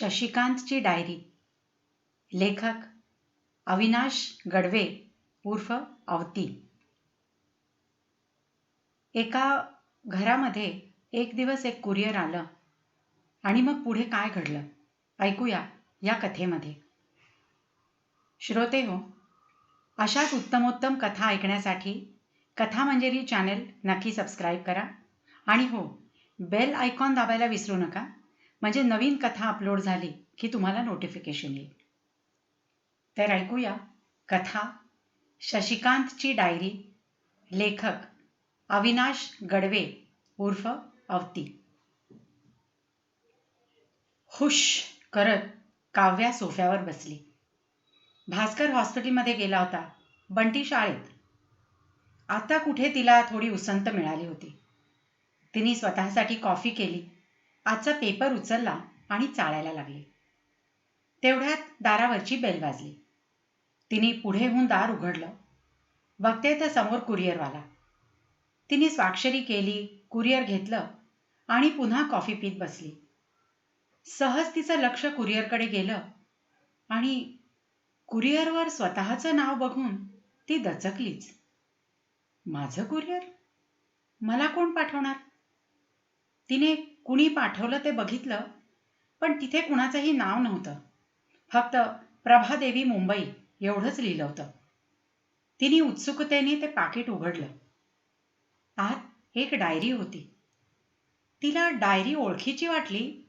शशिकांतची diary. लेखक अविनाश गडवे उर्फ अवती. एका घरामध्ये एक दिवस एक कुरिअर आलं आणि मग पुढे काय घडलं? ऐकूया या कथेमध्ये. श्रोते हो अशाच उत्तमोत्तम कथा ऐकण्यासाठी कथा मंजेरी चॅनेल नक्की सबस्क्राईब करा आणि हो बेल आयकॉन दाबायला विसरू नका. म्हणजे नवीन कथा अपलोड झाली की तुम्हाला नोटिफिकेशन येईल. तर ऐकूया. कथा शशिकांतची डायरी लेखक अविनाश गडवे उर्फ अवती. हुश करत काव्या सोफ्यावर बसली. भास्कर हॉस्पिटलमध्ये गेला होता बंटी शाळेत. आता कुठे तिला थोडी उसंत मिळाली होती. तिने स्वतःसाठी कॉफी केली. आजचा पेपर उचलला आणि चाळायला लागली. तेवढ्यात दारावरची बेल वाजली. तिने पुढे होऊन दार उघडलं. बघते तर समोर कुरिअरवाला. तिने स्वाक्षरी केली कुरिअर घेतलं आणि पुन्हा कॉफी पीत बसली. सहज तिचं लक्ष कुरिअरकडे गेलं आणि कुरिअरवर स्वतःचं नाव बघून ती दचकलीच. माझं कुरिअर? मला कोण पाठवणार? तिने कुणी पाठवलं ते बघितलं पण तिथे कुणाचंही नाव नव्हतं. फक्त प्रभादेवी मुंबई एवढंच लिहिलं होतं. तिने उत्सुकतेने ते पाकिट उघडलं. आत एक डायरी होती. तिला डायरी ओळखीची वाटली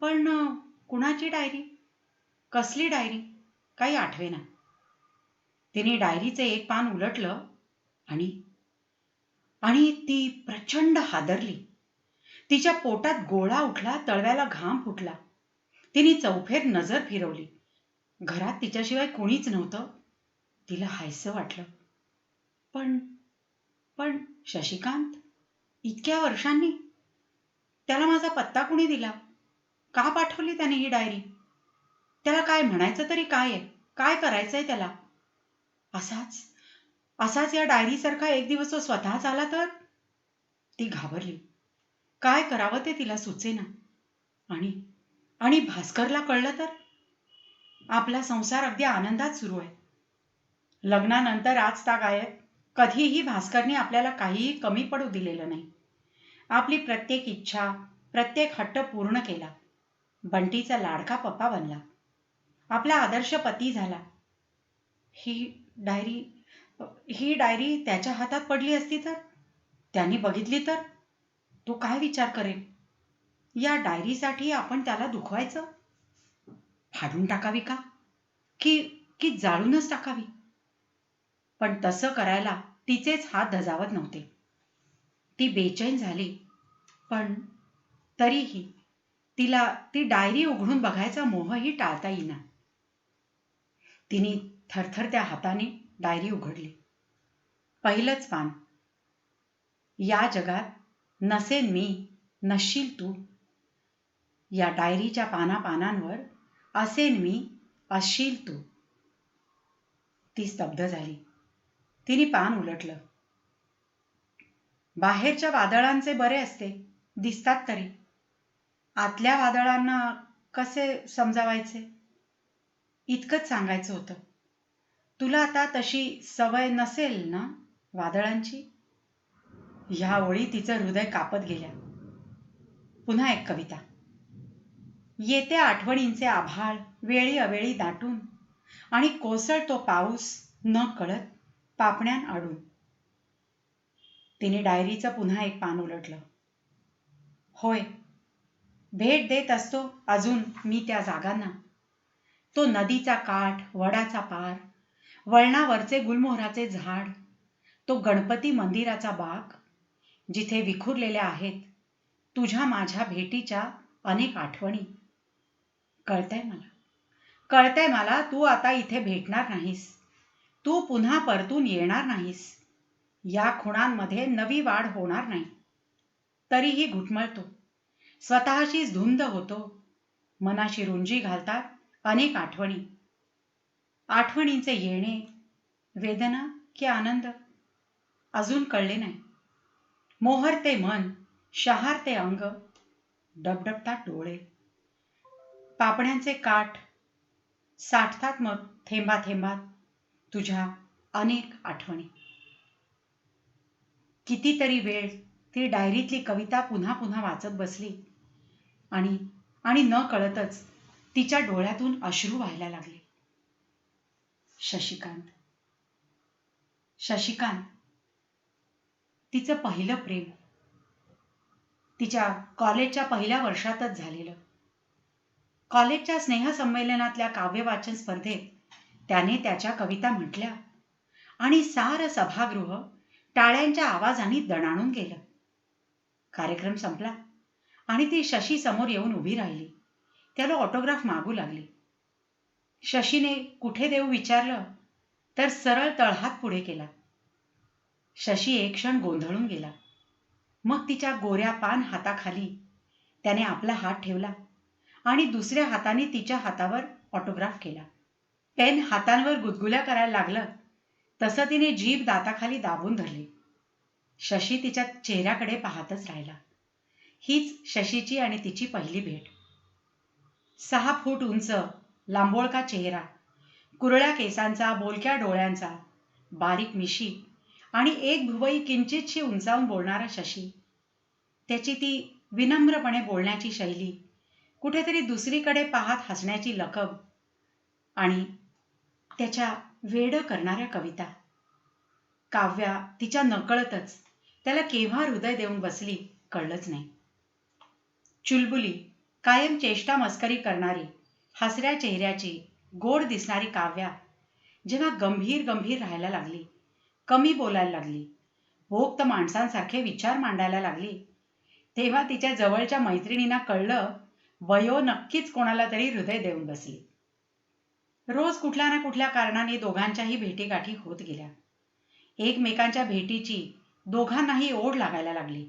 पण कुणाची डायरी? कसली डायरी? काही आठवेना. तिने डायरीचे एक पान उलटलं आणि आणि ती प्रचंड हादरली. तिच्या पोटात गोळा उठला तळव्याला घाम फुटला. तिने चौफेर नजर फिरवली. घरात तिच्याशिवाय कोणीच नव्हतं. तिला हायसं वाटलं. पण पण शशिकांत इतक्या वर्षांनी? त्याला माझा पत्ता कुणी दिला? का पाठवली त्याने ही डायरी? त्याला काय म्हणायचं तरी काय आहे? काय करायचंय त्याला? असाच असाच या डायरीसारखा एक दिवस तो स्वतःच आला तर? ती घाबरली. काय करावं ते तिला सुचेना. आणि आणि भास्करला कळलं तर? आपला संसार अगदी आनंदात सुरू आहे. लग्नानंतर आज गायब कधीही भास्करने आपल्याला काहीही कमी पडू दिलेलं नाही. आपली प्रत्येक इच्छा प्रत्येक हट्ट पूर्ण केला. बंटीचा लाडका पप्पा बनला. आपला आदर्श पती झाला. ही डायरी ही डायरी त्याच्या हातात पडली असती तर? त्यांनी बघितली तर? तो काय विचार करेल? या डायरीसाठी आपण त्याला दुखवायचं? फाडून टाकावी का? की की जाळूनच टाकावी? पण तसं करायला तिचेच हात धजावत नव्हते. ती बेचैन झाली. पण तरीही तिला ती डायरी उघडून बघायचा मोहही टाळता येईना. तिने थरथरत्या हाताने डायरी उघडली. पहिलंच पान. या जगात नसेन मी नसशील तू. या डायरीच्या पाना पानांवर असेन मी असशील तू. ती स्तब्ध झाली. तिने पान उलटलं. बाहेरच्या वादळांचे बरे असते दिसतात तरी. आतल्या वादळांना कसे समजावायचे? इतकंच सांगायचं होतं. तुला आता तशी सवय नसेल ना वादळांची? ह्या ओळी तिचं हृदय कापत गेल्या पुन्हा एक कविता. येत्या आठवणींचे आभाळ वेळी अवेळी दाटून आणि कोसळतो पाऊस न कळत पापण्यान आडून. तिने डायरीचं पुन्हा एक पान उलटलं. होय भेट देत असतो अजून मी त्या जागांना. तो नदीचा काठ वडाचा पार वळणावरचे गुलमोहराचे झाड तो गणपती मंदिराचा बाग जिथे विखुरलेल्या आहेत तुझ्या माझ्या भेटीच्या अनेक आठवणी. कळतंय मला? कळतंय मला तू आता इथे भेटणार नाहीस. तू पुन्हा परतून येणार नाहीस. या खुणांमध्ये नवी वाढ होणार नाही. तरीही घुटमळतो. स्वतःशीच धुंद होतो. मनाशी रुंजी घालतात अनेक आठवणी. आठवणींचे येणे वेदना की आनंद अजून कळले नाही. मोहरते मन शहारते अंग डबडबतात डोळे. पापण्यांचे काठ साठतात मग थेंबा थेंबात तुझ्या अनेक आठवणी. कितीतरी वेळ ती डायरीतली कविता पुन्हा पुन्हा वाचत बसली आणि आणि न कळतच तिच्या डोळ्यातून अश्रू व्हायला लागले. शशिकांत. शशिकांत तिचं पहिलं प्रेम. तिच्या कॉलेजच्या पहिल्या वर्षातच झालेलं. कॉलेजच्या स्नेहसंमेलनातल्या काव्यवाचन स्पर्धेत त्याने त्याच्या कविता म्हटल्या आणि सार सभागृह टाळ्यांच्या आवाजाने दणाणून गेलं. कार्यक्रम संपला आणि ती शशी समोर येऊन उभी राहिली. त्याला ऑटोग्राफ मागू लागली. शशीने कुठे देऊ विचारलं तर सरळ तळहात पुढे केला. शशी एक क्षण गोंधळून गेला. मग तिच्या गोऱ्या पान हाताखाली त्याने आपला हात ठेवला आणि दुसऱ्या हाताने तिच्या हातावर ऑटोग्राफ केला. पेन हातांवर गुदगुल्या करायला लागलं तसं तिने जीभ दाताखाली दाबून धरली. शशी तिच्या चेहऱ्याकडे पाहतच राहिला. हीच शशीची आणि तिची पहिली भेट. सहा फूट उंच लांबोळका चेहरा कुरळ्या केसांचा बोलक्या डोळ्यांचा बारीक मिशी आणि एक भुवई किंचितशी उंचावून बोलणारा शशी. त्याची ती विनम्रपणे बोलण्याची शैली कुठेतरी दुसरीकडे पाहत हसण्याची लकब आणि त्याच्या वेड करणाऱ्या कविता. काव्या तिच्या नकळतच त्याला केव्हा हृदय देऊन बसली कळलंच नाही. चुलबुली कायम चेष्टा मस्करी करणारी हसऱ्या चेहऱ्याची गोड दिसणारी काव्या जेव्हा गंभीर गंभीर राहायला लागली कमी बोलायला लागली. भोक्त माणसांसारखे विचार मांडायला लागली. तेव्हा तिच्या जवळच्या मैत्रिणींना कळलं वयो नक्कीच कोणाला तरी हृदय देऊन बसली. रोज कुठल्या ना कुठल्या कारणाने दोघांच्याही भेटीगाठी होत गेल्या. एकमेकांच्या भेटीची दोघांनाही ओढ लागायला लागली.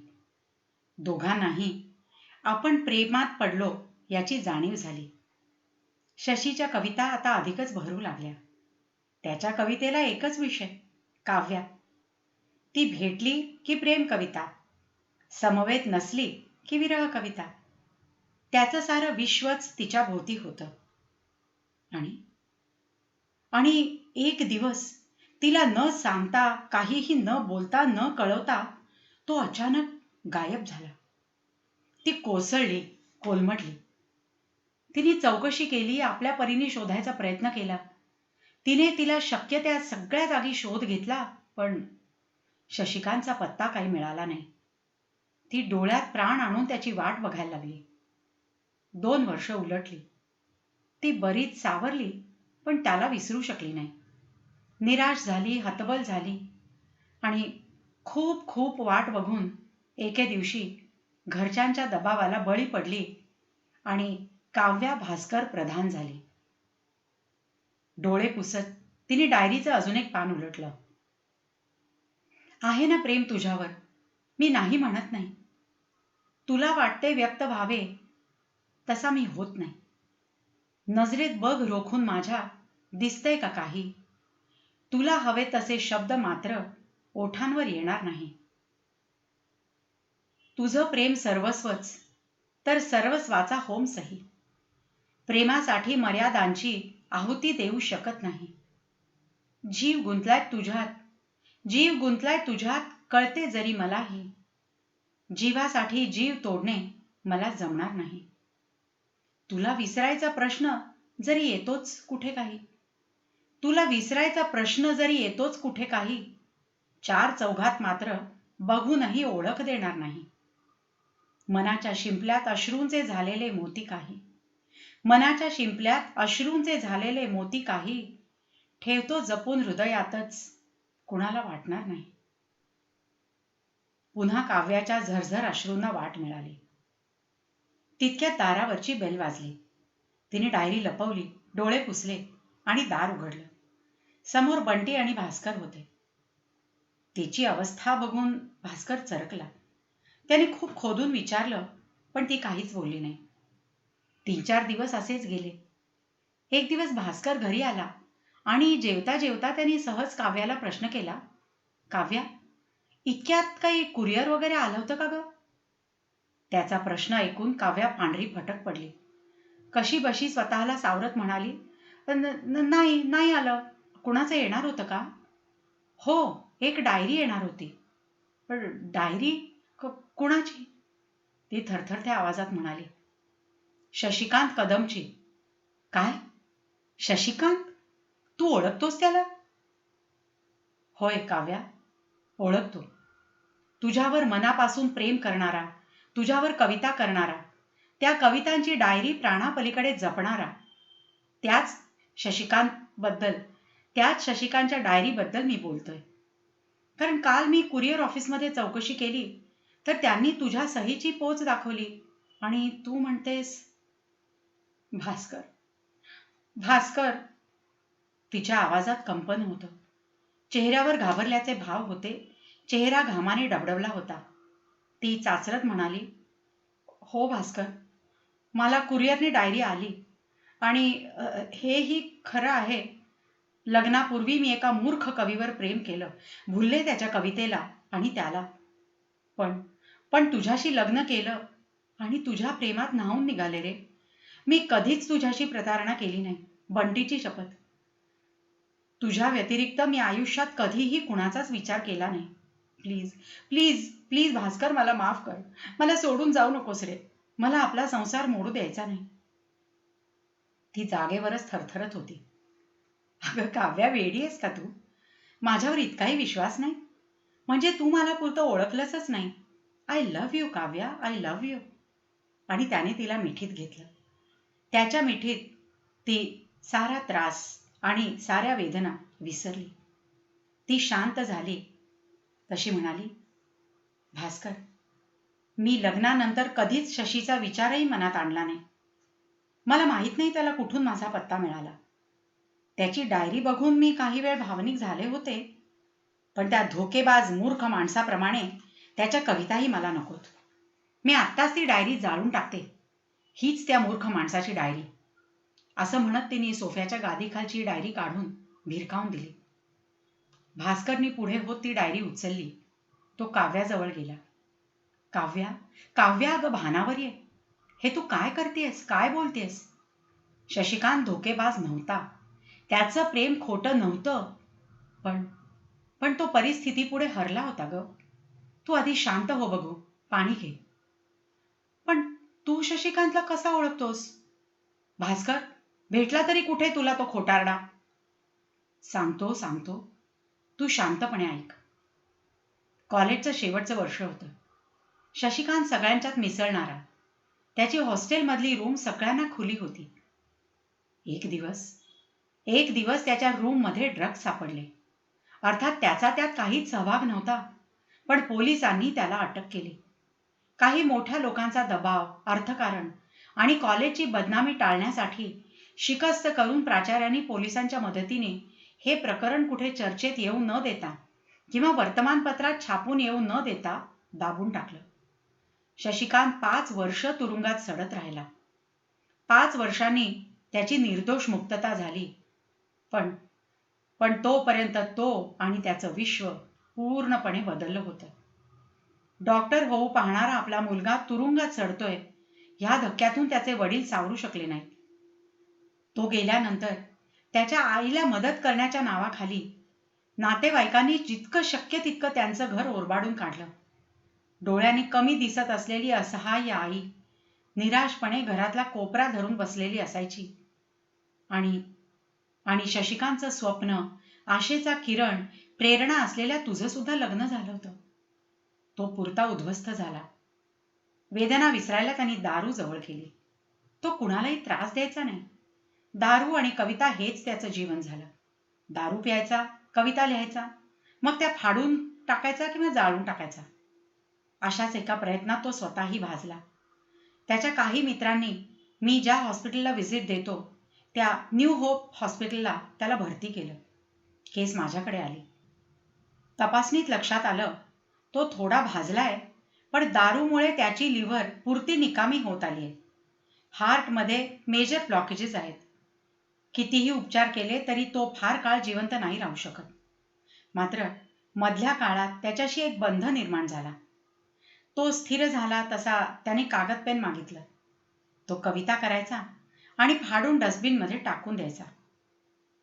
दोघांनाही आपण प्रेमात पडलो याची जाणीव झाली. शशीच्या कविता आता अधिकच भरू लागल्या. त्याच्या कवितेला एकच विषय काव्या. ती भेटली की प्रेम कविता. समवेत नसली की विरह कविता. त्याचं सारं विश्वच तिच्या भोवती होतं. आणि? आणि एक दिवस तिला न सांगता काहीही न बोलता न कळवता तो अचानक गायब झाला. ती कोसळली कोलमडली. तिने चौकशी केली आपल्या परीने शोधायचा प्रयत्न केला. तिने तिला शक्य त्या सगळ्या जागी शोध घेतला पण शशिकांतचा पत्ता काही मिळाला नाही. ती डोळ्यात प्राण आणून त्याची वाट बघायला लागली. दोन वर्ष उलटली. ती बरीच सावरली पण त्याला विसरू शकली नाही. निराश झाली हतबल झाली आणि खूप खूप वाट बघून एके दिवशी घरच्यांच्या दबावाला बळी पडली आणि काव्या भास्कर प्रधान झाली. डोळे पुसत तिने डायरीचं अजून एक पान उलटलं. आहे ना प्रेम तुझ्यावर? मी नाही म्हणत नाही. तुला वाटते व्यक्त व्हावे तसा मी होत नाही. नजरेत बघ रोखून माझ्या दिसतंय का काही? तुला हवे तसे शब्द मात्र ओठांवर येणार नाही. तुझं प्रेम सर्वस्वच तर सर्वस्वाचा होम सही प्रेमासाठी मर्यादांची आहुती देऊ शकत नाही. जीव गुंतलाय तुझ्यात जीव गुंतलाय तुझ्यात कळते जरी मलाही. जीवासाठी जीव तोडणे मला जमणार नाही. तुला विसरायचा प्रश्न जरी येतोच कुठे काही. तुला विसरायचा प्रश्न जरी येतोच कुठे काही. चार चौघात मात्र बघूनही ओळख देणार नाही. मनाच्या शिंपल्यात अश्रूंचे झालेले मोती काही. मनाच्या शिंपल्यात अश्रूंचे झालेले मोती काही ठेवतो जपून हृदयातच. कुणाला वाटणार नाही. पुन्हा काव्याच्या झरझर अश्रूंना वाट मिळाली. तितक्या दारावरची बेल वाजली. तिने डायरी लपवली डोळे पुसले आणि दार उघडलं. समोर बंटी आणि भास्कर होते. तिची अवस्था बघून भास्कर चरकला. त्याने खूप खोदून विचारलं पण ती काहीच बोलली नाही. तीन चार दिवस असेच गेले. एक दिवस भास्कर घरी आला आणि जेवता जेवता त्यांनी सहज काव्याला प्रश्न केला काव्या इतक्यात काही कुरिअर वगैरे आलं होतं का ग? त्याचा प्रश्न ऐकून काव्या पांढरी फटक पडली. कशी बशी स्वतःला सावरत म्हणाली नाही नाही आलं. कुणाचं येणार होतं का? हो एक डायरी येणार होती. पण डायरी? कुणाची? ती थरथरत्या आवाजात म्हणाली. शशिकांत कदमची. काय? शशिकांत? तू ओळखतोस त्याला? होय काव्या. ओळखतो. तुझ्यावर मनापासून प्रेम करणारा तुझ्यावर कविता करणारा त्या कवितांची डायरी प्राणापलीकडे जपणारा त्याच शशिकांत बद्दल त्याच शशिकांतच्या डायरीबद्दल मी बोलतोय. कारण काल मी कुरिअर ऑफिसमध्ये चौकशी केली तर त्यांनी तुझ्या सहीची पोच दाखवली आणि तू म्हणतेस भास्कर. भास्कर तिच्या आवाजात कंपन होतं. चेहऱ्यावर घाबरल्याचे भाव होते. चेहरा घामाने डबडबला होता. ती चाचरत म्हणाली हो भास्कर मला कुरिअरने डायरी आली आणि हेही खरं आहे. लग्नापूर्वी मी एका मूर्ख कवीवर प्रेम केलं. भुलले त्याच्या कवितेला आणि त्याला. पण पण तुझ्याशी लग्न केलं आणि तुझ्या प्रेमात न्हावून निघाले रे. मी कधीच तुझ्याशी प्रतारणा केली नाही. बंटीची शपथ. तुझ्या व्यतिरिक्त मी आयुष्यात कधीही कुणाचाच विचार केला नाही. प्लीज प्लीज प्लीज भास्कर मला माफ कर. मला सोडून जाऊ नकोस रे. मला आपला संसार मोडू द्यायचा नाही. ती जागेवरच थरथरत होती. अगं काव्या वेडी आहेस का तू? माझ्यावर इतकाही विश्वास नाही? म्हणजे तू मला पुरतं ओळखलंच नाही. I love you Kavya. I love you आणि त्याने तिला मिठीत घेतलं. त्याच्या मिठीत ती सारा त्रास आणि साऱ्या वेदना विसरली. ती शांत झाली. तशी म्हणाली भास्कर मी लग्नानंतर कधीच शशीचा विचारही मनात आणला नाही. मला माहीत नाही त्याला कुठून माझा पत्ता मिळाला. त्याची डायरी बघून मी काही वेळ भावनिक झाले होते पण त्या धोकेबाज मूर्ख माणसाप्रमाणे त्याच्या कविताही मला नकोत. मी आत्ताच ती डायरी जाळून टाकते. हीच त्या मूर्ख माणसाची डायरी. असं म्हणत तिने सोफ्याच्या गादीखालची डायरी काढून भिरकावून दिली. भास्करनी पुढे होत ती डायरी उचलली. तो काव्याजवळ गेला. काव्या काव्या अगं भानावर ये. हे तू काय करतेस? काय बोलतेस? शशिकांत धोकेबाज नव्हता. त्याचं प्रेम खोटं नव्हतं. पण पण तो परिस्थितीपुढे हरला होता ग. तू आधी शांत हो बघू. पाणी घे. पण तू शशिकांतला कसा ओळखतोस? भास्कर भेटला तरी कुठे तुला तो खोटारडा? सांगतो सांगतो. तू शांतपणे ऐक. कॉलेजचं शेवटचं वर्ष होतं. शशिकांत सगळ्यांच्यात मिसळणारा. त्याची हॉस्टेलमधली रूम सगळ्यांना खुली होती. एक दिवस एक दिवस त्याच्या रूममध्ये ड्रग्ज सापडले. अर्थात त्याचा त्यात काहीच सहभाग नव्हता. पण पोलिसांनी त्याला अटक केली. काही मोठ्या लोकांचा दबाव अर्थकारण आणि कॉलेजची बदनामी टाळण्यासाठी शिकस्त करून प्राचार्यांनी पोलिसांच्या मदतीने हे प्रकरण कुठे चर्चेत येऊ न देता किंवा वर्तमानपत्रात छापून येऊ न देता दाबून टाकलं. शशिकांत पाच वर्ष तुरुंगात सडत राहिला. पाच वर्षांनी त्याची निर्दोष मुक्तता झाली. पण पण तोपर्यंत तो आणि त्याचं विश्व पूर्णपणे बदललं होतं. डॉक्टर होऊ पाहणारा आपला मुलगा तुरुंगात चढतोय. ह्या धक्क्यातून त्याचे वडील सावरू शकले नाहीत. तो गेल्यानंतर त्याच्या आईला मदत करण्याच्या नावाखाली नातेवाईकांनी जितकं शक्य तितकं त्यांचं घर ओरबाडून काढलं. डोळ्याने कमी दिसत असलेली असहाय्य आई निराशपणे घरातला कोपरा धरून बसलेली असायची. आणि आणि शशिकांतचं स्वप्न आशेचा किरण प्रेरणा असलेल्या तुझं सुद्धा लग्न झालं होतं. तो पुरता उद्ध्वस्त झाला. वेदना विसरायला त्यांनी दारू जवळ केली तो कुणालाही त्रास द्यायचा नाही. दारू आणि कविता हेच त्याचं जीवन झालं. दारू प्यायचा कविता लिहायचा मग त्या फाडून टाकायचा किंवा जाळून टाकायचा. अशाच एका प्रयत्नात तो स्वतःही भाजला. त्याच्या काही मित्रांनी मी ज्या हॉस्पिटलला व्हिजिट देतो त्या न्यू होप हॉस्पिटलला त्याला भरती केलं. केस माझ्याकडे आली. तपासणीत लक्षात आलं तो थोडा भाजलाय पण दारूमुळे त्याची लिव्हर पुरती निकामी होत आली आहे. हार्टमध्ये मेजर ब्लॉकेजेस आहेत. कितीही उपचार केले तरी तो फार काळ जिवंत नाही राहू शकत. मात्र मधल्या काळात त्याच्याशी एक बंध निर्माण झाला. तो स्थिर झाला तसा त्याने कागद पेन मागितलं. तो कविता करायचा आणि फाडून डस्टबिनमध्ये टाकून द्यायचा.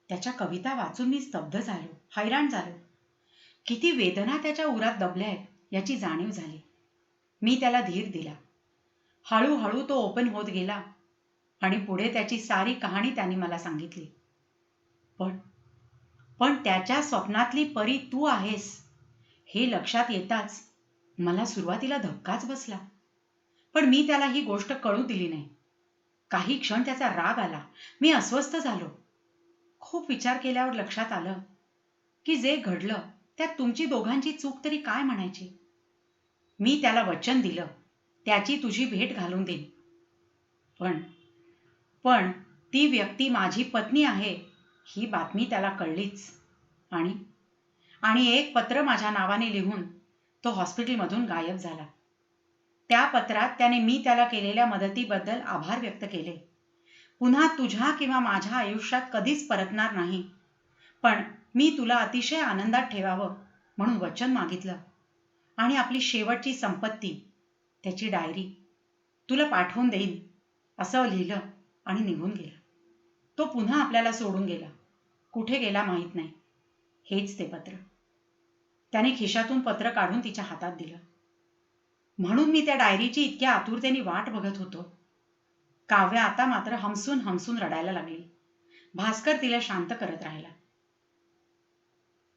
त्याच्या कविता वाचून मी स्तब्ध झालो हैराण झालो. किती वेदना त्याच्या उरात दबल्या आहेत याची जाणीव झाली. मी त्याला धीर दिला. हळूहळू तो ओपन होत गेला आणि पुढे त्याची सारी कहाणी त्याने मला सांगितली. पण पण त्याच्या स्वप्नातली परी तू आहेस हे लक्षात येताच मला सुरुवातीला धक्काच बसला. पण मी त्याला ही गोष्ट कळू दिली नाही. काही क्षण त्याचा राग आला. मी अस्वस्थ झालो. खूप विचार केल्यावर लक्षात आलं की जे घडलं त्यात तुमची दोघांची चूक तरी काय म्हणायची? मी त्याला वचन दिलं. त्याची तुझी भेट घालून देईन. पण पण ती व्यक्ती माझी पत्नी आहे ही बातमी त्याला कळलीच. आणि आणि एक पत्र माझ्या नावाने लिहून तो हॉस्पिटलमधून गायब झाला. त्या पत्रात त्याने मी त्याला केलेल्या मदतीबद्दल आभार व्यक्त केले. पुन्हा तुझ्या किंवा माझ्या आयुष्यात कधीच परतणार नाही. पण मी तुला अतिशय आनंदात ठेवावं म्हणून वचन मागितलं. आणि आपली शेवटची संपत्ती त्याची डायरी तुला पाठवून देईन असं लिहिलं आणि निघून गेला. तो पुन्हा आपल्याला सोडून गेला. कुठे गेला माहीत नाही. हेच ते पत्र. त्याने खिशातून पत्र काढून तिच्या हातात दिलं. म्हणून मी त्या डायरीची इतक्या आतुरतेने वाट बघत होतो. काव्य आता मात्र हमसून हमसून रडायला लागली. भास्कर तिला शांत करत राहिला.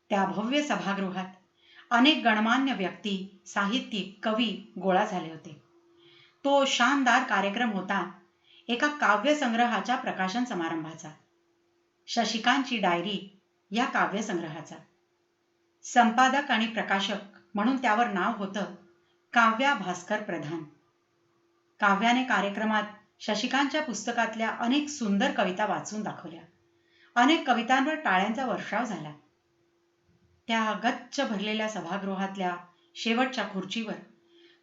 त्या भव्य सभागृहात अनेक गणमान्य व्यक्ती साहित्यिक कवी गोळा झाले होते. तो शानदार कार्यक्रम होता एका काव्यसंग्रहाच्या प्रकाशन समारंभाचा. शशिकांतची डायरी या काव्यसंग्रहाचा. संपादक आणि प्रकाशक म्हणून त्यावर नाव होतं काव्या भास्कर प्रधान. काव्याने कार्यक्रमात शशिकांतच्या पुस्तकातल्या अनेक सुंदर कविता वाचून दाखवल्या. अनेक कवितांवर टाळ्यांचा वर्षाव झाला. त्या गच्च भरलेल्या सभागृहातल्या शेवटच्या खुर्चीवर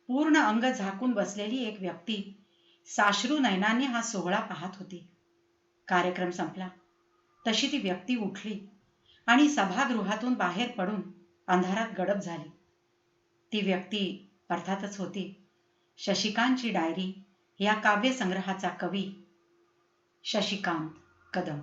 पूर्ण अंग झाकून बसलेली एक व्यक्ती साश्रू नयनाने हा सोहळा पाहत होती. कार्यक्रम संपला. तशी ती व्यक्ती उठली आणि सभागृहातून बाहेर पडून अंधारात गडप झाली. ती व्यक्ती अर्थातच होती शशिकांतची डायरी या काव्यसंग्रहाचा कवी शशिकांत कदम.